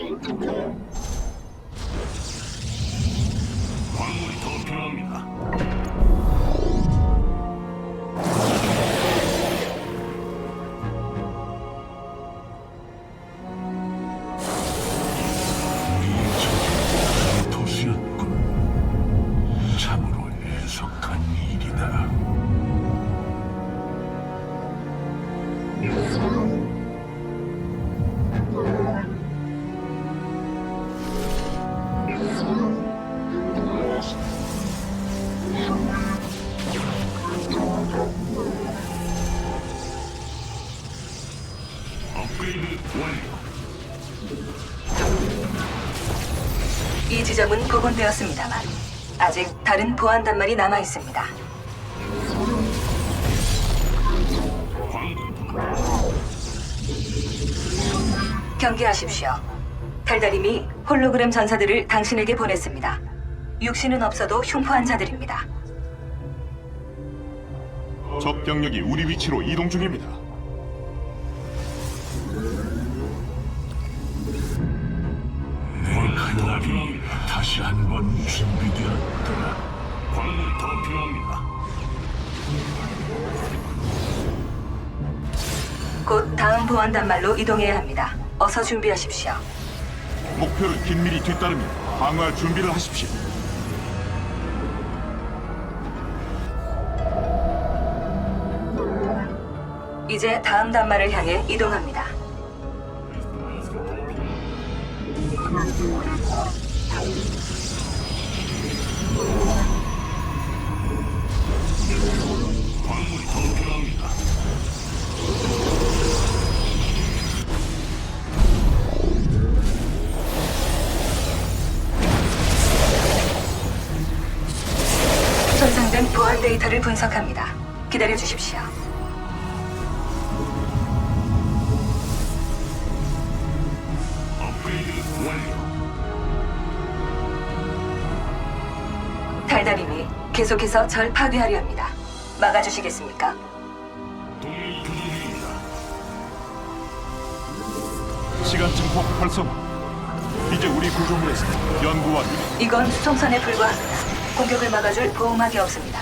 광물 지점은 복원되었습니다만 아직 다른 보안 단말이 남아 있습니다. 경계하십시오. 달달임이 홀로그램 전사들을 당신에게 보냈습니다. 육신은 없어도 흉포한 자들입니다. 적 병력이 우리 위치로 이동 중입니다. 다시 한 번 준비되었다. 광물이 더 필요합니다. 곧 다음 보안 단말로 이동해야 합니다. 어서 준비하십시오. 목표를 긴밀히 뒤따르며 방어할 준비를 하십시오. 이제 다음 단말을 향해 이동합니다. 손상된 보안 데이터를 분석합니다. 기다려 주십시오. 달달임이 계속해서 절 파괴하려 합니다. 막아주시겠습니까? 시간 증폭 활성화. 이제 우리 구조물에서 연구와 유닛, 이건 수송선에 불과합니다. 공격을 막아줄 보호막이 없습니다.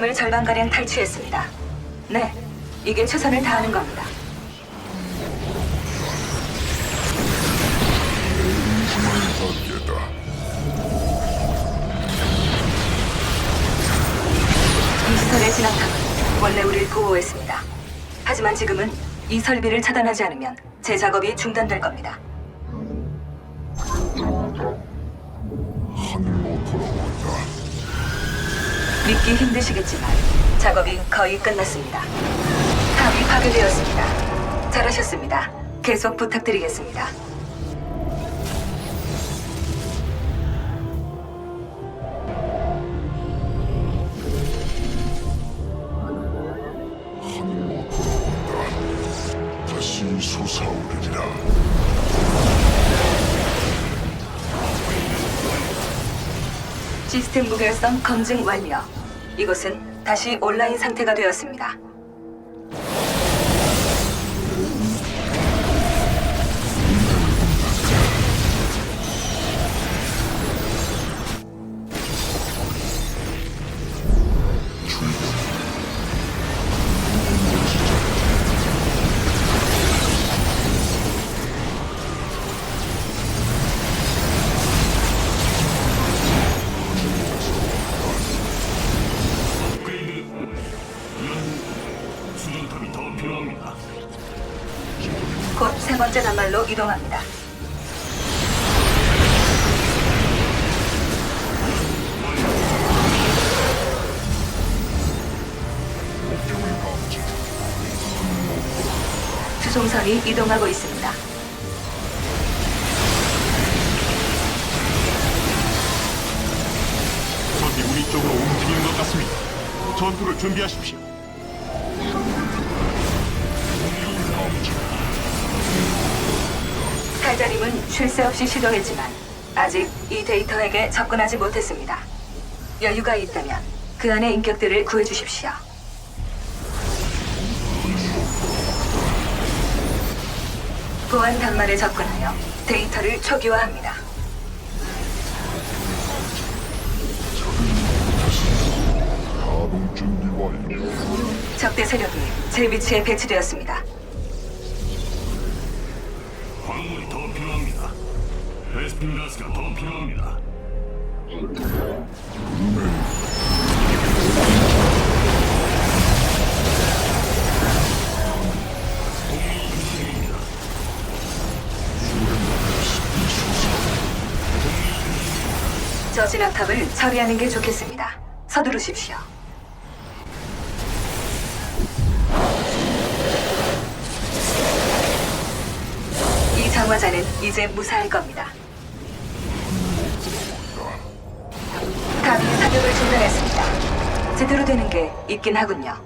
시스템을 절반가량 탈취했습니다. 네, 이게 최선을 다하는 겁니다. 어깨다. 이 시설의 진압탑은 원래 우리를 보호했습니다. 하지만 지금은 이 설비를 차단하지 않으면 제 작업이 중단될 겁니다. 믿기 힘드시겠지만 작업이 거의 끝났습니다. 탑이 파괴되었습니다. 잘하셨습니다. 계속 부탁드리겠습니다. 다시 솟아오르리라. 시스템 무결성 검증 완료. 이곳은 다시 온라인 상태가 되었습니다. 번째 단말로 이동합니다. 수송선이 이동하고 있습니다. 적이 우리 쪽으로 움직이는 것 같습니다. 전투를 준비하십시오. 탈자림은 쉴 새 없이 시도했지만 아직 이 데이터에게 접근하지 못했습니다. 여유가 있다면 그 안의 인격들을 구해주십시오. 보안 단말에 접근하여 데이터를 초기화합니다. 적대 세력이 제 위치에 배치되었습니다. 베스핀 가스가 더 필요합니다. 저 진압탑을 처리하는 게 좋겠습니다. 서두르십시오. 이 장화자는 이제 무사할 겁니다. 사격을 중단했습니다. 제대로 되는 게 있긴 하군요.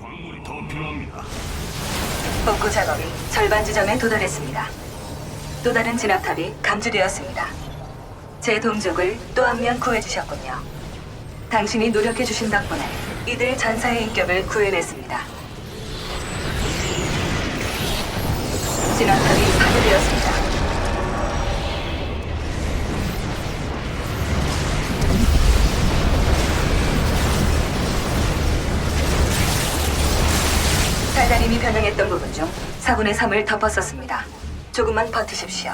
광물이 더 필요합니다. 복구 작업이 절반 지점에 도달했습니다. 또 다른 진압탑이 감지되었습니다. 제 동족을 또 한 명 구해주셨군요. 당신이 노력해주신 덕분에 이들 전사의 인격을 구해냈습니다. 진압탑이 변형했던 부분 중 4분의 3을 덮었었습니다. 조금만 버티십시오.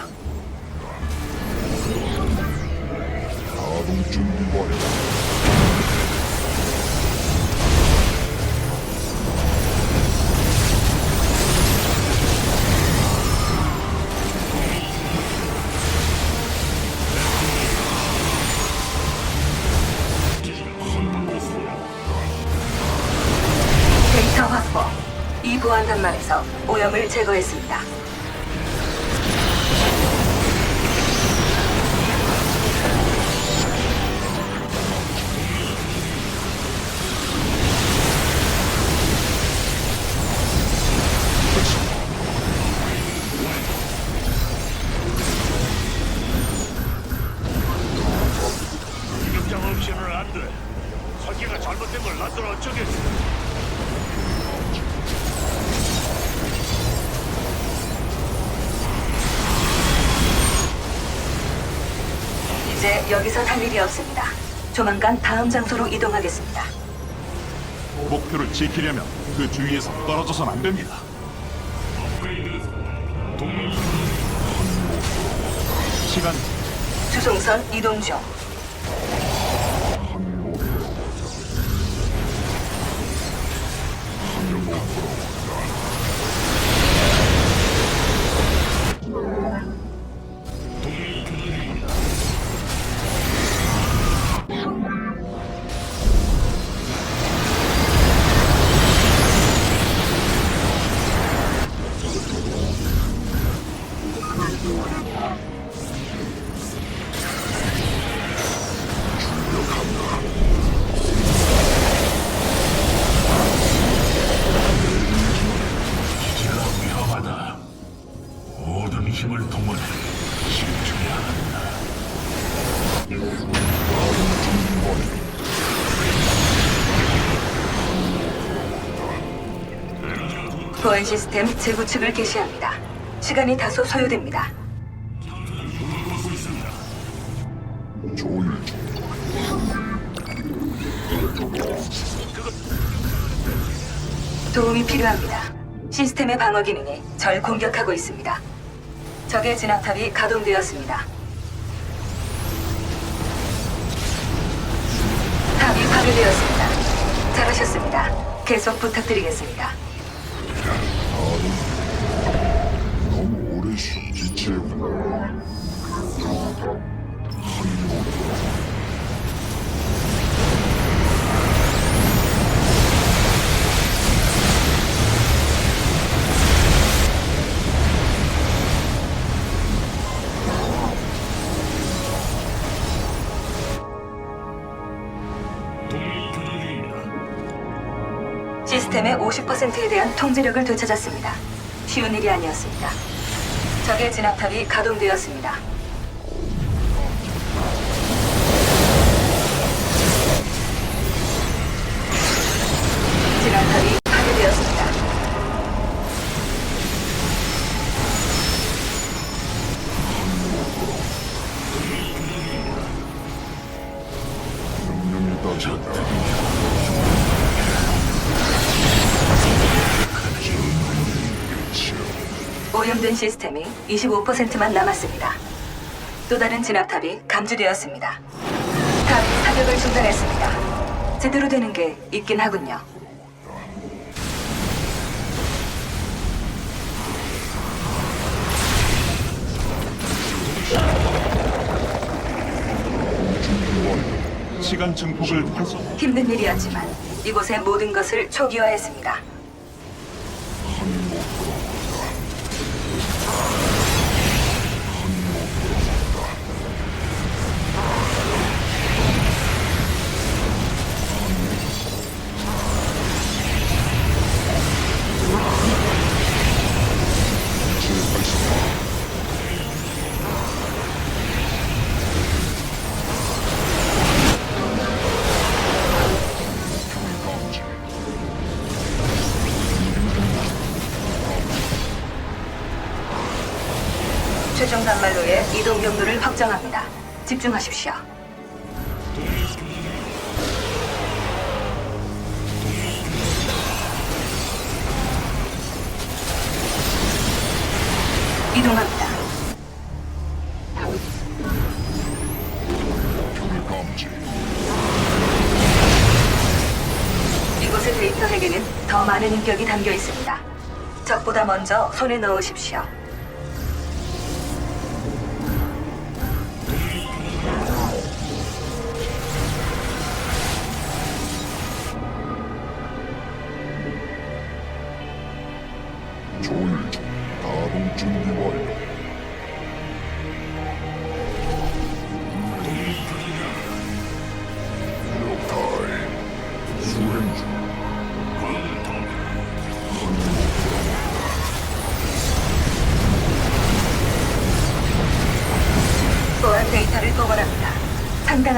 가동 준비 완료. 보안 단말에서 오염을 제거했습니다. 안 돼. 설계가 잘못된 걸 나도 어쩌겠어. 이제 여기선 할 일이 없습니다. 조만간 다음 장소로 이동하겠습니다. 목표를 지키려면 그 주위에서 떨어져선 안 됩니다. 시간 수송선 이동 중. 시스템 재구축을 개시합니다. 시간이 다소 소요됩니다. 도움이 필요합니다. 시스템의 방어 기능이 절 공격하고 있습니다. 적의 진압탑이 가동되었습니다. 탑이 파괴되었습니다. 잘하셨습니다. 계속 부탁드리겠습니다. 50%에 대한 통제력을 되찾았습니다. 쉬운 일이 아니었습니다. 적의 진압탑이 가동되었습니다. 시스템이 25%만 남았습니다. 또 다른 진압탑이 감지되었습니다. 탑이 사격을 중단했습니다. 제대로 되는 게 있긴 하군요. 시간 증폭을 활성. 힘든 일이었지만 이곳의 모든 것을 초기화했습니다. 단말로의 이동 경로를 확정합니다. 집중하십시오. 이동합니다. 이곳의 데이터 핵에는 더 많은 인격이 담겨 있습니다. 적보다 먼저 손에 넣으십시오.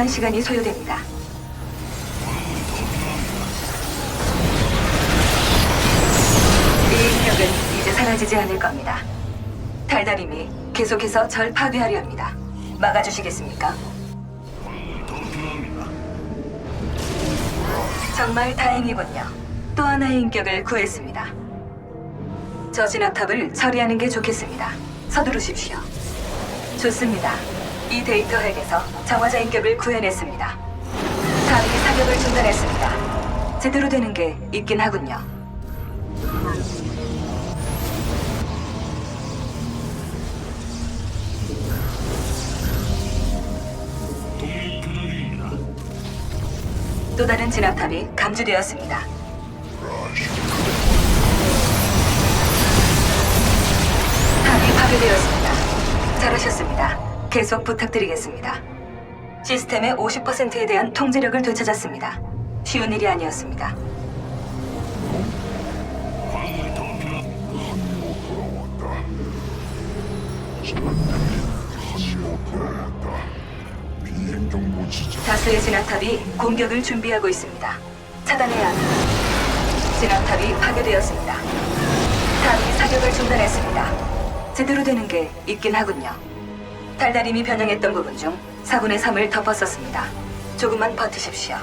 상당한 시간이 소요됩니다. 이 인격은 이제 사라지지 않을 겁니다. 달달임이 계속해서 절 파괴하려 합니다. 막아주시겠습니까? 정말 다행이군요. 또 하나의 인격을 구했습니다. 저 진압탑을 처리하는 게 좋겠습니다. 서두르십시오. 좋습니다. 이 데이터 핵에서 정화자 인격을 구해냈습니다. 탑이 사격을 중단했습니다. 제대로 되는 게 있긴 하군요. 또 다른 진압탑이 감지되었습니다. 탑이 파괴되었습니다. 잘하셨습니다. 계속 부탁드리겠습니다. 시스템의 50%에 대한 통제력을 되찾았습니다. 쉬운 일이 아니었습니다. 다수의 진압탑이 공격을 준비하고 있습니다. 차단해야 합니다. 진압탑이 파괴되었습니다. 탑이 사격을 중단했습니다. 제대로 되는 게 있긴 하군요. 달달임이 변형했던 부분 중 4분의 3을 덮었었습니다. 조금만 버티십시오.